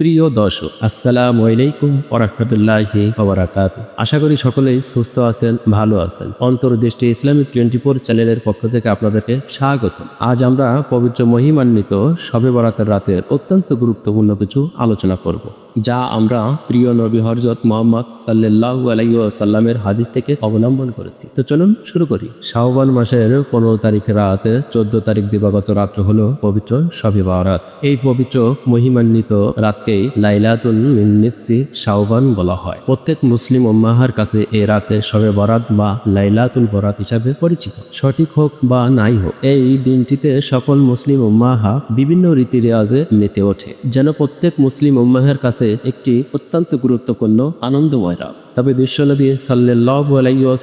প্রিয় দর্শক, আসসালাম আলাইকুম ওরহমতুল্লাহি ওবরাকাত আশা করি সকলেই সুস্থ আছেন, ভালো আছেন। অন্তর্দৃষ্টি ইসলামিক টোয়েন্টি ফোর চ্যানেলের পক্ষ থেকে আপনাদেরকে স্বাগত আজ আমরা পবিত্র মহিমান্বিত সবে বরাতের রাতের অত্যন্ত গুরুত্বপূর্ণ কিছু আলোচনা করব। যা আমরা প্রিয় নবী হরজত মোহাম্মদ সাল্লাহু আলাইসাল্লামের হাদিস থেকে অবলম্বন করেছি। তো চলুন শুরু করি। শাহবান মাসের পনেরো তারিখ রাত চোদ্দ তারিখ দিবাগত রাত্র হলো পবিত্র শবে বারাত এই পবিত্র মহিমান্বিত রাতকেই লাইলাতুল মিন্নিসি শাহবান বলা হয়। প্রত্যেক মুসলিম উম্মাহার কাছে এই রাতে শবে বরাত বা লাইলাতুল বরাত হিসাবে পরিচিত। সঠিক হোক বা নাই হোক, এই দিনটিতে সকল মুসলিম উম্মাহা বিভিন্ন রীতি রেওয়াজে মেতে ওঠে। যেন প্রত্যেক মুসলিম উম্মাহের কাছে একটি অত্যন্ত গুরুত্বপূর্ণ আনন্দময় রাত তবে বিশ্বনবী সাল্লাহ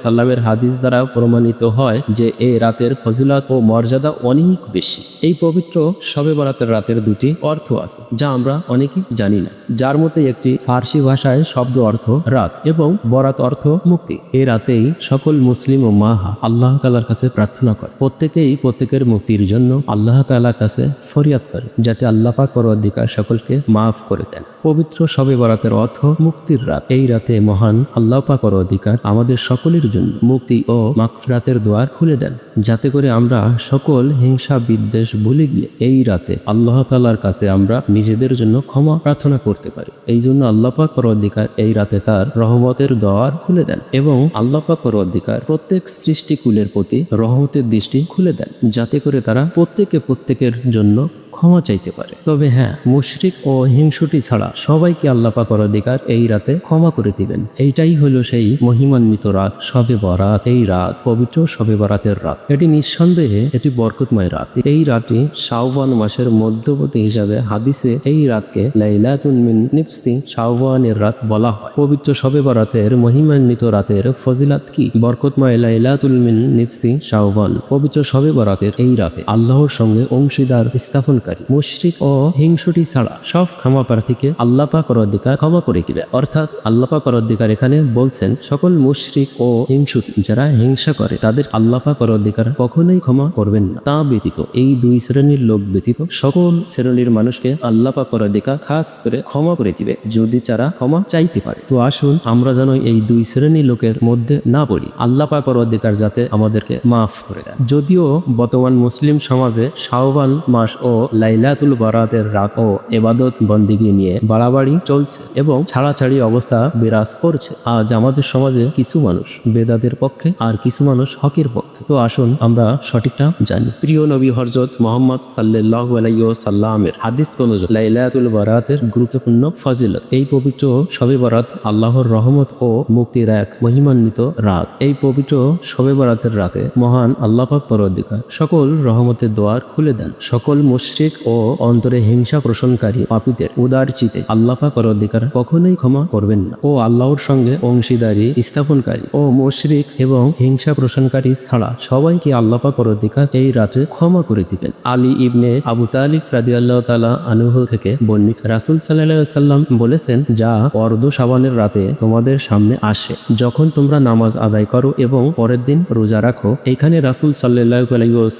সাল্লামের হাদিস দ্বারা প্রমাণিত হয় যে এই রাতের ফজিলত ও মর্যাদা অনেক বেশি। এই পবিত্র শবে বরাতের রাতের দুটি অর্থ আছে, যা আমরা অনেকেই জানি না। যার মধ্যে একটি ফার্সি ভাষায় শব্দ অর্থ রাত এবং বরাত অর্থ মুক্তি। এই রাতেই সকল মুসলিম ও মাহা আল্লাহ তালার কাছে প্রার্থনা করে। প্রত্যেকেই প্রত্যেকের মুক্তির জন্য আল্লাহ তালার কাছে ফরিয়াদ করে, যাতে আল্লাহ পাক অধিকার সকলকে মাফ করে দেন। পবিত্র শবে বরাতের অর্থ মুক্তির রাত। এই রাতে মহান আল্লাহ পাক অধিকার আমাদের সকলের জন্য মুক্তি ও মাকফিরাতের দোয়ার খুলে দেন, যাতে করে আমরা সকল হিংসা বিদ্বেষ ভুলে গিয়ে এই রাতে আল্লাহ তালার কাছে আমরা নিজেদের জন্য ক্ষমা প্রার্থনা করতে পারি। এই জন্য আল্লাহ পাক অধিকার এই রাতে তার রহমতের দোয়ার খুলে দেন এবং আল্লাহ পাক অধিকার প্রত্যেক সৃষ্টিকুলের প্রতি রহমতের দৃষ্টি খুলে দেন, যাতে করে তারা প্রত্যেকে প্রত্যেকের জন্য ক্ষমা চাইতে পারে। তবে হ্যাঁ মুশরিক ও হিংসুটি ছাড়া সবাইকে আল্লাহ পাকর অধিকার এই রাতে ক্ষমা করে দিবেন। এইটাই হলো সেই মহিমান্বিত রাত শবে বরাত, এই রাত, পবিত্র শবে বরাতের রাত। এটি নিঃসন্দেহে এটি বরকতময় রাত। এই রাতটি শাওবান মাসের মধ্যবর্তী হিসাবে হাদিসে এই রাতকে লাইলাতুন মিন রাত বলা হয়। পবিত্র শবে বরাতের মহিমান্বিত রাতের ফজিলাত কি? বরকতময় লাইলাতুল মিন নিফসি শাওবান পবিত্র শবে বরাতের এই রাতে আল্লাহর সঙ্গে অংশীদার স্থাপন অহংকারী মুশরিক ও হিংসুটি ছাড়া সব ক্ষমা প্রার্থীকে আল্লাপা পাক অধিকার ক্ষমা করে দিবে। অর্থাৎ আল্লাপা পাক অধিকার এখানে বলছেন, সকল মুশরিক ও হিংসুটি যারা হিংসা করে, তাদের আল্লাপা পাক অধিকার কখনোই ক্ষমা করবেন না। তা ব্যতীত, এই দুই শ্রেণির লোক ব্যতীত সকল শ্রেণির মানুষকে আল্লাপা অধিকার খাস করে ক্ষমা করে দিবে, যদি তারা ক্ষমা চাইতে পারে। তো আসুন, আমরা যেন এই দুই শ্রেণির লোকের মধ্যে না পড়ি। আল্লাপা পাক অধিকার যাতে আমাদেরকে মাফ করে দেয়। যদিও বর্তমান মুসলিম সমাজে শাহবান মাস ও লাইলাতুল বারাতের রাত ও এবাদত বন্দিগি নিয়ে বাড়াবাড়ি চলছে এবং ছাড়াছাড়ি অবস্থা বিরাজ করছে। আজ আমাদের সমাজে কিছু মানুষ বেদাদের পক্ষে আর কিছু মানুষ হকের পক্ষে। তো আসুন আমরা সঠিকটা জানি। প্রিয় নবী হরজত মোহাম্মদ সাল্লাহ সাল্লামের হাদিস অনুযায়ী লাইলাতুল বারাতের গুরুত্বপূর্ণ ফজিলত। এই পবিত্র শবে বরাত আল্লাহর রহমত ও মুক্তির এক মহিমান্বিত রাত। এই পবিত্র শবে বরাতের রাতে মহান আল্লাহ পাক পরদিকার সকল রহমতের দ্বার খুলে দেন। সকল মুশরিক ও অন্তরে হিংসা পোষণকারী পাপীদের উদার চিতে আল্লাপা কর অধিকার কখনোই ক্ষমা করবেন না। ও আল্লাহর সঙ্গে অংশীদারি স্থাপনকারী ও মুশরিক এবং হিংসা পোষণকারী ছাড়া সবাইকে আল্লাপা কর অধিকার এই রাতে ক্ষমা করে দিবেন। আলী ইবনে আবু তালিক রাদি আল্লাহ তালা আনুহ থেকে বর্ণিত রাসুল সাল্লাহ সাল্লাম বলেছেন, যা অর্ধ সাবানের রাতে তোমাদের সামনে আসে, যখন তোমরা নামাজ আদায় করো এবং পরের দিন রোজা রাখো, এখানে রাসুল সাল্লাহ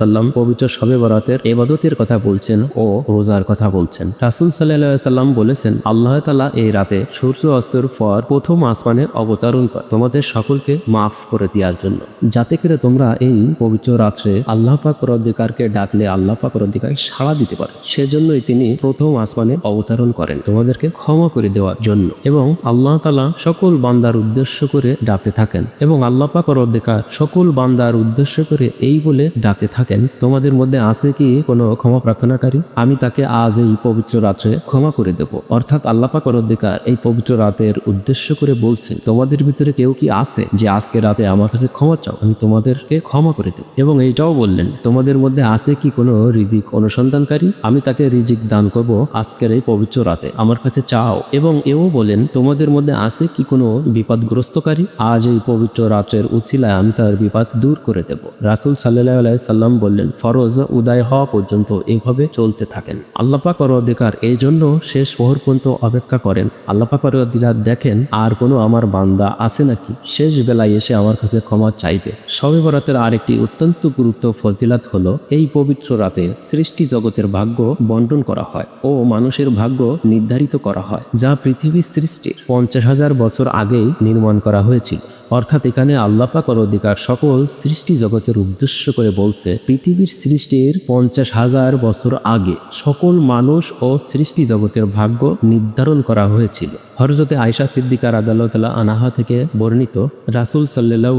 সাল্লাম পবিত্র শবে বরাতের এবাদতের কথা বলছেন। ও রোজার কথা বলছেন। রাসুল সাল্লাম বলেছেন, আল্লাহ তালা এই রাতে সূর্য অস্তর পর প্রথম আসমানে অবতরণ কর, তোমাদের সকলকে মাফ করে দেওয়ার জন্য। যাতে করে তোমরা এই পবিত্র রাত্রে আল্লাহ পাক অধিকারকে ডাকলে আল্লাহ পাক অধিকার সাড়া দিতে পারে। সেজন্যই তিনি প্রথম আসমানে অবতরণ করেন তোমাদেরকে ক্ষমা করে দেওয়ার জন্য এবং আল্লাহ তালা সকল বান্দার উদ্দেশ্য করে ডাকতে থাকেন এবং আল্লাহ পাক অধিকার সকল বান্দার উদ্দেশ্য করে এই বলে ডাকতে থাকেন। তোমাদের মধ্যে আছে কি কোনো ক্ষমা প্রার্থনাকারী আমি তাকে আজ এই পবিত্র রাত্রে ক্ষমা করে দেব। অর্থাৎ আল্লাপাক অধিকার এই পবিত্র রাতের উদ্দেশ্য করে বলছেন, তোমাদের ভিতরে কেউ কি আছে যে আজকে রাতে আমার কাছে ক্ষমা চাও? আমি তোমাদেরকে ক্ষমা করে দেব। এবং এইটাও বললেন, তোমাদের মধ্যে আছে কি কোনো রিজিক অনুসন্ধানকারী? আমি তাকে রিজিক দান করব আজকের এই পবিত্র রাতে। আমার কাছে চাও। এবং এও বলেন, তোমাদের মধ্যে আছে কি কোনো বিপদগ্রস্তকারী? আজ এই পবিত্র রাত্রের উছিলায় আমি তার বিপদ দূর করে দেব। রাসুল সাল্লাহ সাল্লাম বললেন, ফরজ উদয় হওয়া পর্যন্ত এইভাবে চলতে থাকেন। আল্লাপাক পরদিকার এই জন্য শেষ শহর পর্যন্ত অপেক্ষা করেন। আল্লাপাক পরদিকার দেখেন, আর কোনো আমার বান্দা আছে নাকি? শেষ বেলায় এসে আমার কাছে ক্ষমা চাইবে। সবে বরাতের আরেকটি অত্যন্ত গুরুত্ব ফজিলাত হলো, এই পবিত্র রাতে সৃষ্টি জগতের ভাগ্য বন্টন করা হয় ও মানুষের ভাগ্য নির্ধারিত করা হয়, যা পৃথিবীর সৃষ্টির পঞ্চাশ হাজার বছর আগেই নির্মাণ করা হয়েছিল। অর্থাৎ এখানে আল্লাপাকর অধিকার সকল সৃষ্টি জগতের উদ্দেশ্য করে বলছে, পৃথিবীর সৃষ্টির পঞ্চাশ হাজার বছর আগে সকল মানুষ ও সৃষ্টি জগতের ভাগ্য নির্ধারণ করা হয়েছিল। হরজতে আয়সা সিদ্দিকার আদালতলা আনাহা থেকে বর্ণিত রাসুল সাল্লাহ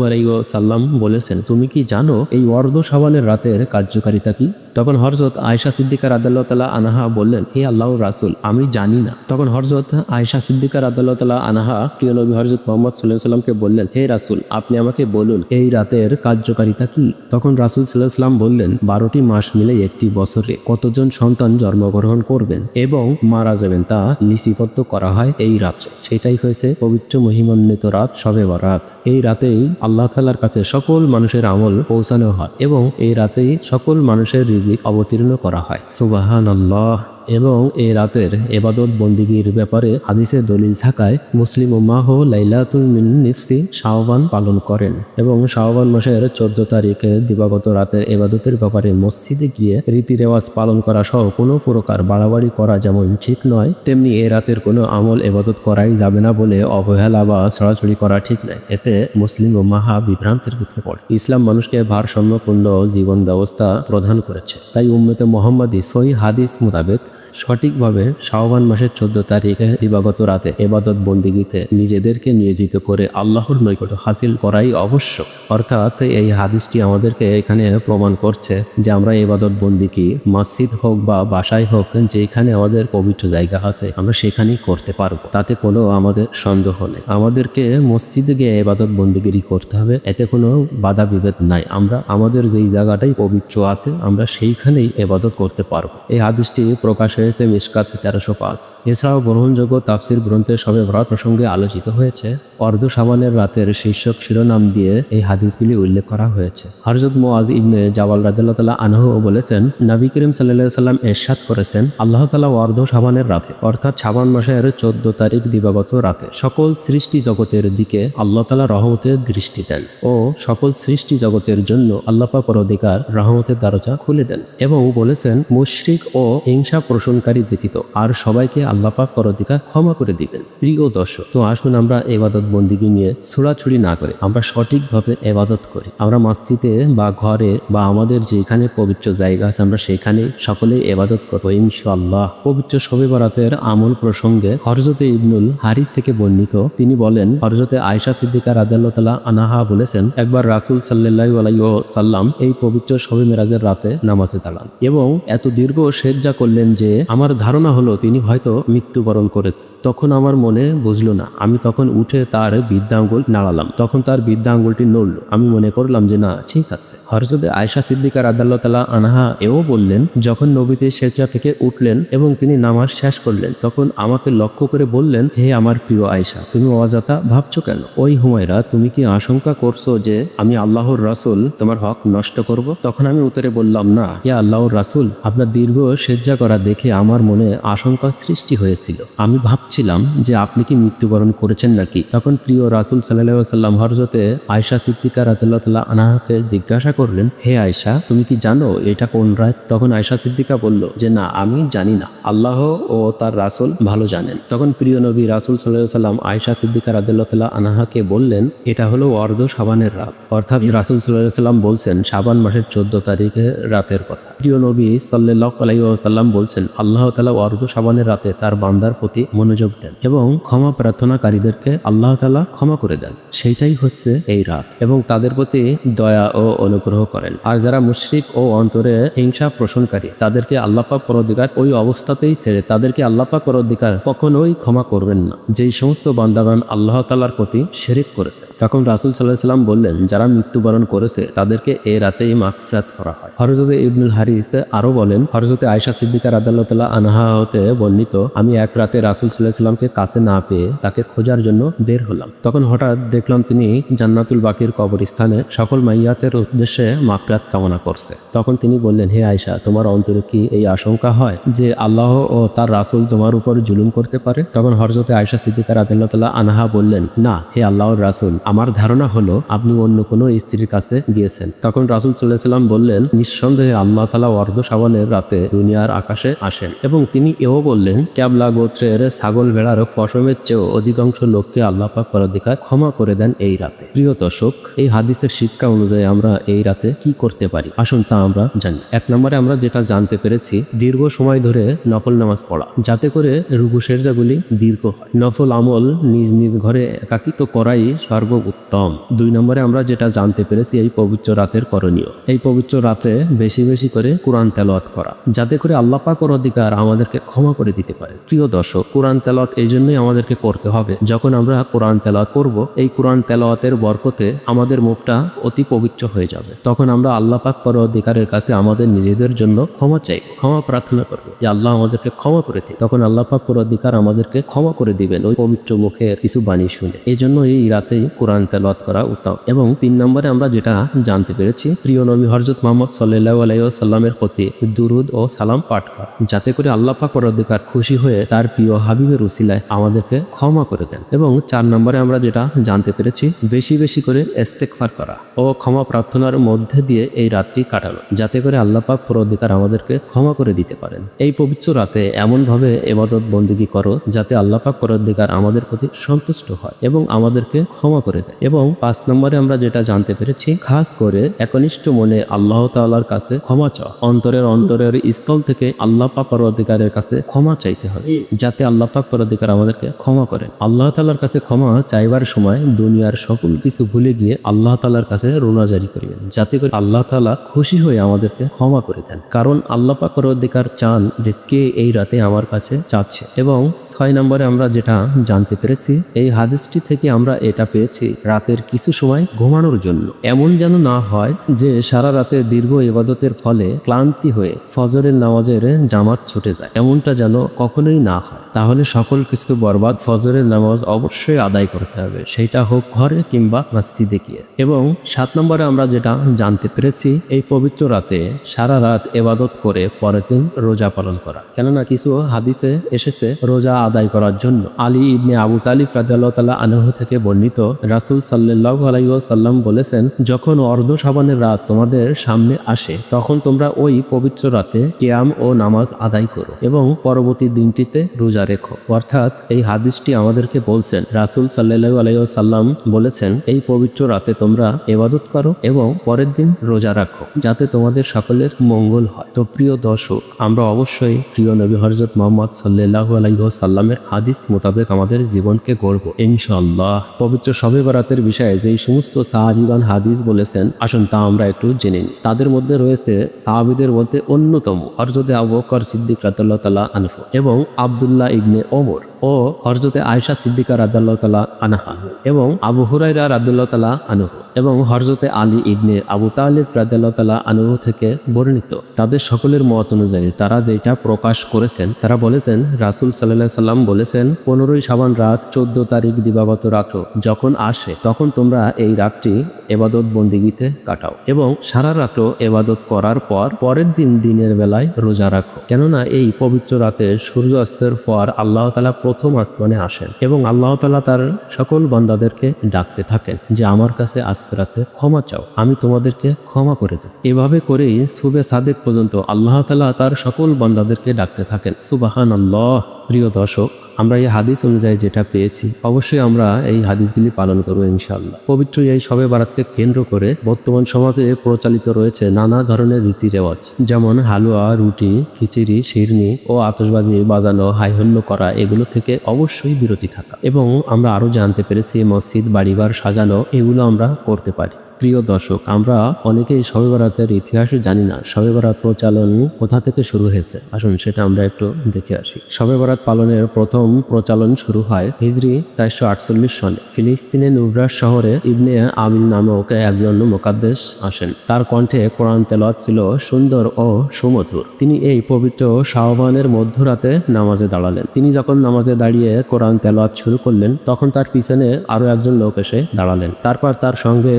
সাল্লাম বলেছেন, তুমি কি জানো এই অর্ধ সওয়ালের রাতের কার্যকারিতা কি? তখন হরজত আয়সা সিদ্দিকার আদাল্লাহ আনাহা বললেন, হে আল্লাহ রাসুল, আমি জানি না। তখন হরজত আয়সা সিদ্দিকার আদাল্লাহ আনাহা প্রিয় নবী হরজত মোহাম্মদ সাল্লাহ সাল্লামকে বললেন, হে রাসুল, আপনি আমাকে বলুন, এই রাতের কার্যকারিতা কি? তখন রাসুল সাল্লাহ সাল্লাম বললেন, বারোটি মাস মিলে একটি বছরে কতজন সন্তান জন্মগ্রহণ করবেন এবং মারা যাবেন তা লিপিবদ্ধ করা হয় এই রাত্রে সেটাই হয়েছে পবিত্র মহিমান্বিত রাত, সবে রাত এই রাতেই আল্লাহ তাল্লার কাছে সকল মানুষের আমল পৌঁছানো হয় এবং এই রাতেই সকল মানুষের রিজিক অবতীর্ণ করা হয়। সুবাহান আল্লাহ এবং এই রাতের এবাদত বন্দিগির ব্যাপারে হাদিসে দলিল থাকায় মুসলিম উম্মাহ লাইলাতুল মিন নিফসি শাহবান পালন করেন এবং শাহবান মাসের চোদ্দ তারিখে দিবাগত রাতের এবাদতের ব্যাপারে মসজিদে গিয়ে রীতি রেওয়াজ পালন করা সহ কোনো প্রকার বাড়াবাড়ি করা যেমন ঠিক নয়, তেমনি এ রাতের কোনো আমল এবাদত করাই যাবে না বলে অবহেলা বা ছড়াছড়ি করা ঠিক নয়। এতে মুসলিম ও মাহা বিভ্রান্তের ভিতরে পড়ে। ইসলাম মানুষকে ভারসাম্যপূর্ণ জীবন ব্যবস্থা প্রদান করেছে। তাই উম্মতে মোহাম্মদী সই হাদিস মোতাবেক সঠিকভাবে শাহবান মাসের চোদ্দ তারিখে দিবাগত রাতে এবাদত বন্দিগিতে নিজেদেরকে নিয়োজিত করে আল্লাহর নৈকট হাসিল করাই অবশ্য অর্থাৎ এই হাদিসটি আমাদেরকে এখানে প্রমাণ করছে যে আমরা এবাদত বন্দিকি মসজিদ হোক বা বাসায় হোক, যেখানে আমাদের পবিত্র জায়গা আছে, আমরা সেখানেই করতে পারব। তাতে কোনো আমাদের সন্দেহ নেই। আমাদেরকে মসজিদে গিয়ে এবাদত বন্দিগিরি করতে হবে, এতে কোনো বাধা বিভেদ নাই। আমরা, আমাদের যেই জায়গাটাই পবিত্র আছে, আমরা সেইখানেই এবাদত করতে পারব। এই হাদিসটি প্রকাশ হয়েছে মিসকাত তেরোশো পাঁচ। এছাড়াও গ্রহণযোগ্য তাফসির গ্রন্থের সবে ভরাত প্রসঙ্গে আলোচিত হয়েছে অর্ধ সাবানের রাতের শীর্ষক শিরোনাম দিয়ে এই হাদিসগুলি উল্লেখ করা হয়েছে। হরজত মোয়াজ ইবনে জাওয়াল রাদিল্লাহ আনহ বলেছেন, নবী করিম সাল্লাহ সাল্লাম এরশাদ করেছেন, আল্লাহ তালা অর্ধ সাবানের রাতে, অর্থাৎ সাবান মাসের চোদ্দ তারিখ দিবাগত রাতে, সকল সৃষ্টি জগতের দিকে আল্লাহ তালা রহমতের দৃষ্টি দেন ও সকল সৃষ্টি জগতের জন্য আল্লাপা পরধিকার রহমতের দরজা খুলে দেন। এবং বলেছেন, মুশরিক ও হিংসা পোষণকারী ব্যতীত আর সবাইকে আল্লাপাক পরধিকার ক্ষমা করে দিবেন। প্রিয় দর্শক, তো আসুন আমরা এবাদত বন্দিগি নিয়ে ছোড়াছুড়ি না করে আমরা সঠিকভাবে এবাদত করি। আমরা মসজিদে বা ঘরে বা আমাদের যেখানে পবিত্র জায়গা আছে আমরা সেখানে সকলেই এবাদত করব। ইনশাল্লাহ পবিত্র শবে বরাতের আমল প্রসঙ্গে হরজতে ইবনুল হারিস থেকে বর্ণিত তিনি বলেন হরজতে আয়সা সিদ্দিকা রাদাল্লাহ আনাহা বলেছেন, একবার রাসুল সাল্লাহ আলাই সাল্লাম এই পবিত্র শবে মেরাজের রাতে নামাজে দাঁড়ান এবং এত দীর্ঘ সেজ্জা করলেন যে আমার ধারণা হলো তিনি হয়তো মৃত্যুবরণ করেছে। তখন আমার মনে বুঝলো না। আমি তখন উঠে তার বিদ্যাঙ্গুল নাড়ালাম। তখন তার বিদ্যাঙ্গুলটি নড়ল। আমি মনে করলাম যে, না, ঠিক আছে। হরজদে আয়সা সিদ্দিকার আদাল্লাহ তালা আনাহা এও বললেন, যখন নবীতে সেজা থেকে উঠলেন এবং তিনি নামাজ শেষ করলেন, তখন আমাকে লক্ষ্য করে বললেন, হে আমার প্রিয় আয়সা তুমি অজাতা ভাবছ কেন? ওই হুমায়রা, তুমি কি আশঙ্কা করছ যে আমি আল্লাহর রাসুল, তোমার হক নষ্ট করব তখন আমি উত্তরে বললাম, না কে আল্লাহর রাসুল, আপনার দীর্ঘ সেজ্জা করা দেখে আমার মনে আশঙ্কা সৃষ্টি হয়েছিল। আমি ভাবছিলাম যে আপনি কি মৃত্যুবরণ করেছেন নাকি? তখন প্রিয় রাসুল সাল্লাহ সাল্লাম হরজতে আয়সা সিদ্দিকা রাতুল্লাহ তাল্লাহ আনাহাকে জিজ্ঞাসা করলেন, হে আয়সা তুমি কি জানো এটা কোন রাত? তখন আয়সা সিদ্দিকা বলল, যে না, আমি জানি না। আল্লাহ ও তার রাসুল ভালো জানেন। তখন প্রিয় নবী রাসুল সাল্লাহ সাল্লাম আয়সা সিদ্দিকা রাদুল্লাহ আনাহাকে বললেন, এটা হলো অর্ধ সাবানের রাত। অর্থাৎ রাসুল সাল্লাহ সাল্লাম বলছেন, সাবান মাসের চোদ্দ তারিখে রাতের কথা। প্রিয় নবী সাল্লাহ আলাইসাল্লাম বলছেন আল্লাহ তালা অর্ধ সাবানের রাতে তার বান্দার প্রতি মনোযোগ দেন এবং ক্ষমা প্রার্থনাকারীদেরকে আল্লাহ তালা ক্ষমা করে দেন। সেইটাই হচ্ছে এই রাত এবং তাদের প্রতি দয়া ও অনুগ্রহ করেন। আর যারা মুশরিক ও অন্তরে হিংসা পোষণকারী, তাদেরকে আল্লাপা পরধিকার ওই অবস্থাতেই ছেড়ে তাদেরকে আল্লাপা পরধিকার কখনোই ক্ষমা করবেন না। যেই সমস্ত বান্দাগান আল্লাহ তালার প্রতি শেরিক করেছে, তখন রাসুল সাল্লাহ সাল্লাম বললেন, যারা মৃত্যুবরণ করেছে, তাদেরকে এ রাতেই মাগফিরাত করা হয়। হরজতে ইবনুল হারিস আরও বলেন হরজতে আয়সা সিদ্দিকার আদাল্লাহ তাল্লাহ আনহা হতে বর্ণিত, আমি এক রাতে রাসুল সাল্লাহামকে কাছে না পেয়ে তাকে খোঁজার জন্য বের হলাম। তখন হঠাৎ দেখলাম তিনি জান্নাতুল বাকির কবরস্থানে সকল মাইয়াতের উদ্দেশ্যে মাকরাত কামনা করছে। তখন তিনি বললেন, হে আয়সা তোমার অন্তরে কি এই আশঙ্কা হয় যে আল্লাহ ও তার রাসুল তোমার উপর জুলুম করতে পারে? তখন হরজতে আয়সা সিদ্দিকার আদিল্লাহ আনহা বললেন, না, হে আল্লাহর রাসুল, আমার ধারণা হলো আপনি অন্য কোনো স্ত্রীর কাছে গিয়েছেন। তখন রাসুল সাল্লাহ সাল্লাম বললেন, নিঃসন্দেহে আল্লাহ তালা অর্ধ সাবনের রাতে দুনিয়ার আকাশে আসেন এবং তিনি এও বললেন, ক্যাবলা গোত্রের ছাগল ভেড়ার ফসমের চেয়েও অধিকাংশ লোককে আল্লাহ পাক পরাধিকার ক্ষমা করে দেন এই রাতে। প্রিয় দর্শক, এই হাদিসের শিক্ষা অনুযায়ী আমরা এই রাতে কি করতে পারি? আসুন তা আমরা জানি। এক নম্বরে আমরা যেটা জানতে পেরেছি, দীর্ঘ সময় ধরে নফল নামাজ পড়া, যাতে করে রুগু সেরজাগুলি দীর্ঘ হয়। নফল আমল নিজ নিজ ঘরে একাকিত করাই সর্ব উত্তম দুই নম্বরে আমরা যেটা জানতে পেরেছি, এই পবিত্র রাতের করণীয়। এই পবিত্র রাতে বেশি বেশি করে কোরআন তেলাওয়াত করা, যাতে করে আল্লাহ অধিকার আমাদেরকে ক্ষমা করে দিতে পারে। প্রিয় দর্শক, কোরআন তেলাওয়াত এই জন্যই আমাদেরকে করতে হবে। যখন আমরা কোরআন তেলাওয়াত করব, এই কোরআন তেলাওয়াতের বরকতে আমাদের মুখটা অতি পবিত্র হয়ে যাবে। তখন আমরা আল্লাহ পাক পর অধিকারের কাছে আমাদের নিজেদের জন্য ক্ষমা চাই ক্ষমা প্রার্থনা করব। যে আল্লাহ আমাদেরকে ক্ষমা করে দিই তখন আল্লাহ পাক পর অধিকার আমাদেরকে ক্ষমা করে দিবেন ওই পবিত্র মুখের কিছু বাণী শুনে। এই জন্য এই রাতেই কোরআন তেলাওয়াত করা উত্তম। এবং তিন নম্বরে আমরা যেটা জানতে পেরেছি, প্রিয় নবী হরজত মোহাম্মদ সাল্লাহ আলাইসাল্লামের প্রতি দুরুদ ও সালাম পাঠ করা। যাতে করে আল্লাহ পাক পরাধিকার খুশি হয়ে তার প্রিয় হাবিবের উসিলায় আমাদেরকে ক্ষমা করে দেন এবং চার নম্বরে আমরা যেটা জানতে পেরেছি, বেশি বেশি করে ইস্তেকফার করা ও ক্ষমা প্রার্থনার মধ্যে দিয়ে এই রাত্রি কাটানো, যাতে করে আল্লাহ পাক পরাধিকার আমাদেরকে ক্ষমা করে দিতে পারেন। এই পবিত্র রাতে এমনভাবে এবাদত বন্দিগি করো, যাতে আল্লাহ পাক পরাধিকার আমাদের প্রতি সন্তুষ্ট হয় এবং আমাদেরকে ক্ষমা করে দেয়। এবং পাঁচ নম্বরে আমরা যেটা জানতে পেরেছি, খাস করে একনিষ্ঠ মনে আল্লাহ তাআলার কাছে ক্ষমা চাও। অন্তরের অন্তরের স্থল থেকে আল্লাহ পাক পরাধিকারের কাছে ক্ষমা চাইতে হবে যাতে আল্লাহ পাক পরাধিকার আমাদেরকে ক্ষমা করেন। আল্লাহ তাআলার কাছে ক্ষমা চাইবার সময় দুনিয়ার সকল কিছু ভুলে গিয়ে আল্লাহ তাআলার কাছে রোনা জারি করিবেন যাতে করে আল্লাহ তালা খুশি হয়ে আমাদেরকে ক্ষমা করে দেন। কারণ আল্লাহ পাক পরাধিকার চান যে কে এই রাতে আমার কাছে চাচ্ছে এবং ছয় নম্বরে আমরা যেটা জানতে পেরেছি, এই হাদিসটি থেকে আমরা এটা পেয়েছি রাতের কিছু সময় ঘুমানোর জন্য। এমন যেন না হয় যে সারা রাতের দীর্ঘ ইবাদতের ফলে ক্লান্তি হয়ে ফজরের নামাজের জামাত ছুটে যায় এমনটা যেন কখনোই না হয়। তাহলে সকল কিছু বরবাদ ফজরের নামাজ অবশ্যই আদায় করতে হবে। সেটা হোক ঘরে কিংবা মসজিদে গিয়ে। এবং সাত নম্বরে আমরা যেটা জানতে পেরেছি, এই পবিত্র রাতে সারা রাত এবাদত করে পরের দিন রোজা পালন করা। কেননা কিছু হাদিসে এসেছে রোজা আদায় করার জন্য। আলী ইবনে আবু তালিফ তাআলা আনহু থেকে বর্ণিত রাসূল সাল্লাল্লাহু আলাইহি ওয়াসাল্লাম বলেছেন, যখন অর্ধ সাবানের রাত তোমাদের সামনে আসে, তখন তোমরা ওই পবিত্র রাতে কিয়াম ও নামাজ আদায় করো এবং পরবর্তী দিনটিতে রোজা রেখো অর্থাৎ এই হাদিসটি আমাদেরকে বলছেন, রাসূল সাল্লাল্লাহু আলাইহি ওয়াসাল্লাম বলেছেন, এই পবিত্র রাতে তোমরা এবাদত করো এবং পরের দিন রোজা রাখো, যাতে তোমাদের সকলের মঙ্গল হয়। তো প্রিয় দর্শক, আমরা অবশ্যই প্রিয় নবী হজরত মোহাম্মদ সাল্লাহ আলাইসাল্লামের হাদিস মোতাবেক আমাদের জীবনকে গড়ব ইনশাল্লাহ পবিত্র সবে বরাতের বিষয়ে যেই সমস্ত সাহাবিগান হাদিস বলেছেন, আসুন তা আমরা একটু জেনে নিই। তাদের মধ্যে রয়েছে সাহাবিদের মধ্যে অন্যতম হরজতে আবু বকর সিদ্দিক রাতাল্লাহ তালা আনফু এবং আবদুল্লাহ ইবনে ওমর। ও হরজতে আয়সা সিদ্দিকা রাদাল্লাহ তালা আনহা এবং আবু হুরাইরা রাদুল্লাহ তালা আনহু এবং হরজতে আলী ইবনে আবু তালিফ রাদাল্লাহ তালা আনহু থেকে বর্ণিত। তাদের সকলের মত অনুযায়ী তারা যেটা প্রকাশ করেছেন, তারা বলেছেন, রাসুল সাল্লাহ সাল্লাম বলেছেন, পনেরোই সাবান রাত চোদ্দ তারিখ দিবাগত রাত্র যখন আসে তখন তোমরা এই রাতটি এবাদত বন্দিগিতে কাটাও এবং সারা রাত্র এবাদত করার পর পরের দিন দিনের বেলায় রোজা রাখো। কেননা এই পবিত্র রাতে সূর্য অস্তের পর আল্লাহ তালা প্রথম আসমানে আসেন এবং আল্লাহ তালা তার সকল বান্দাদেরকে ডাকতে থাকেন যে, আমার কাছে আজকে রাতে ক্ষমা চাও, আমি তোমাদেরকে ক্ষমা করে দেব। এভাবে করেই সুবে সাদেক পর্যন্ত আল্লাহ তালা তার সকল বান্দাদেরকে ডাকতে থাকেন। সুবাহান আল্লাহ প্রিয় দর্শক, আমরা এই হাদিস অনুযায়ী যেটা পেয়েছি, অবশ্যই আমরা এই হাদিসগুলি পালন করব ইনশাল্লাহ পবিত্র এই সবে বারাতকে কেন্দ্র করে বর্তমান সমাজে প্রচালিত রয়েছে নানা ধরনের রীতি রেওয়াজ যেমন হালুয়া, রুটি, খিচিড়ি, শিরনি ও আতসবাজি বাজানো হাইহল্য করা, এগুলো থেকে অবশ্যই বিরতি থাকা। এবং আমরা আরও জানতে পেরেছি মসজিদ, বাড়িঘর সাজানো, এগুলো আমরা করতে পারি। প্রিয় দর্শক, আমরা অনেকেই শবে বরাতের ইতিহাস জানি না। শবে বরাত প্রচলন কোথা থেকে শুরু হয়েছে? আসুন সেটা আমরা একটু দেখে আসি। শবে বরাত পালনের প্রথম প্রচলন শুরু হয় হিজরি চারশো আটচল্লিশ সনে। ফিলিস্তিনের নুবরাস শহরে ইবনে আমিন নামক একজন মোকাদ্দেশ আসেন। তার কণ্ঠে কোরআন তেলাওয়াত ছিল সুন্দর ও সুমধুর। তিনি এই পবিত্র শাহবানের মধ্যরাতে নামাজে দাঁড়ালেন। তিনি যখন নামাজে দাঁড়িয়ে কোরআন তেলাওয়াত শুরু করলেন, তখন তার পিছনে আরও একজন লোক এসে দাঁড়ালেন। তারপর তার সঙ্গে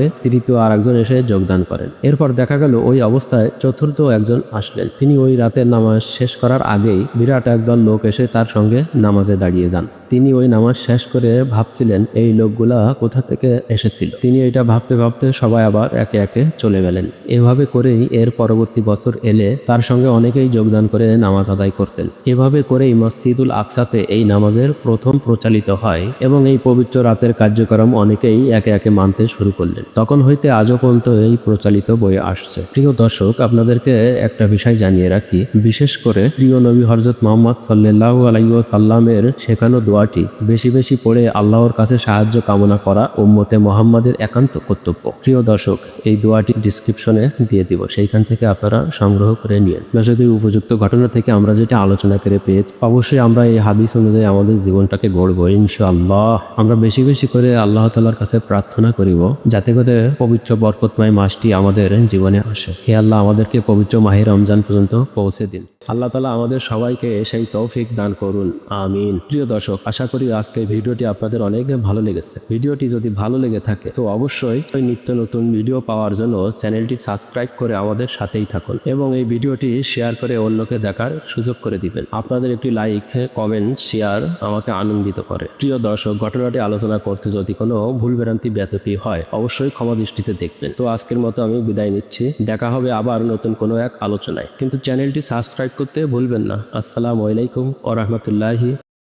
তৃতীয় আর একজন এসে যোগদান করেন। এরপর দেখা গেল ওই অবস্থায় চতুর্থ একজন আসলেন। তিনি ওই রাতের নামাজ শেষ করার আগেই বিরাট একদল লোক এসে তার সঙ্গে নামাজে দাঁড়িয়ে যান। তিনি ওই নামাজ শেষ করে ভাবছিলেন, এই লোকগুলা কোথা থেকে এসেছিল? তিনি এটা ভাবতে ভাবতে সবাই আবার একে একে চলে গেলেন। এভাবে করেই এর পরবর্তী বছর এলে তার সঙ্গে অনেকেই যোগদান করে নামাজ আদায় করতেন। এভাবে করেই মসজিদুল আকসাতে এই নামাজের প্রথম প্রচালিত হয় এবং এই পবিত্র রাতের কার্যক্রম অনেকেই একে একে মানতে শুরু করলেন। তখন হইতে আজও পর্যন্ত এই প্রচালিত বই আসছে। প্রিয় দর্শক, আপনাদেরকে একটা বিষয় জানিয়ে রাখি। বিশেষ করে প্রিয় নবী হরজত মোহাম্মদ সাল্লাহ আলাইসাল্লামের শেখানো দোয়াটি বেশি বেশি পড়ে আল্লাহর কাছে সাহায্য কামনা করা উম্মতে মোহাম্মদের একান্ত কর্তব্য। প্রিয় দর্শক, এই দোয়াটি ডিসক্রিপশনে দিয়ে দিব। সেইখান থেকে আপনারা সংগ্রহ করে নিন যদি উপযুক্ত ঘটনা থেকে আমরা যেটা আলোচনা করে পেয়েছি অবশ্যই আমরা এই হাদিস অনুযায়ী আমাদের জীবনটাকে গড়বো, ইনশাআল্লাহ। আমরা বেশি বেশি করে আল্লাহ তালার কাছে প্রার্থনা করিব, যাতে করে পবিত্র বরকতময় মাসটি আমাদের জীবনে আসে। হে আল্লাহ, আমাদেরকে পবিত্র মাহে রমজান পর্যন্ত পৌঁছে দিন। আল্লাহ তালা আমাদের সবাইকে সেই তৌফিক দান করুন, আমিন। প্রিয় দর্শক, আশা করি আজকের ভিডিওটি আপনাদের অনেক ভালো লেগেছে। ভিডিওটি যদি ভালো লেগে থাকে, তো অবশ্যই ওই নিত্য নতুন ভিডিও পাওয়ার জন্য চ্যানেলটি সাবস্ক্রাইব করে আমাদের সাথেই থাকুন এবং এই ভিডিওটি শেয়ার করে অন্যকে দেখার সুযোগ করে দিবেন। আপনাদের একটি লাইক কমেন্ট শেয়ার আমাকে আনন্দিত করে। প্রিয় দর্শক, ঘটনাটি আলোচনা করতে যদি কোনো ভুল ভ্রান্তি ব্যাতপি হয়, অবশ্যই ক্ষমা দৃষ্টিতে দেখবেন। তো আজকের মতো আমি বিদায় নিচ্ছি। দেখা হবে আবার নতুন কোনো এক আলোচনায়। কিন্তু চ্যানেলটি সাবস্ক্রাইব করতে ভুলবেন না। আসসালামু আলাইকুম ও রহমতুল্লাহি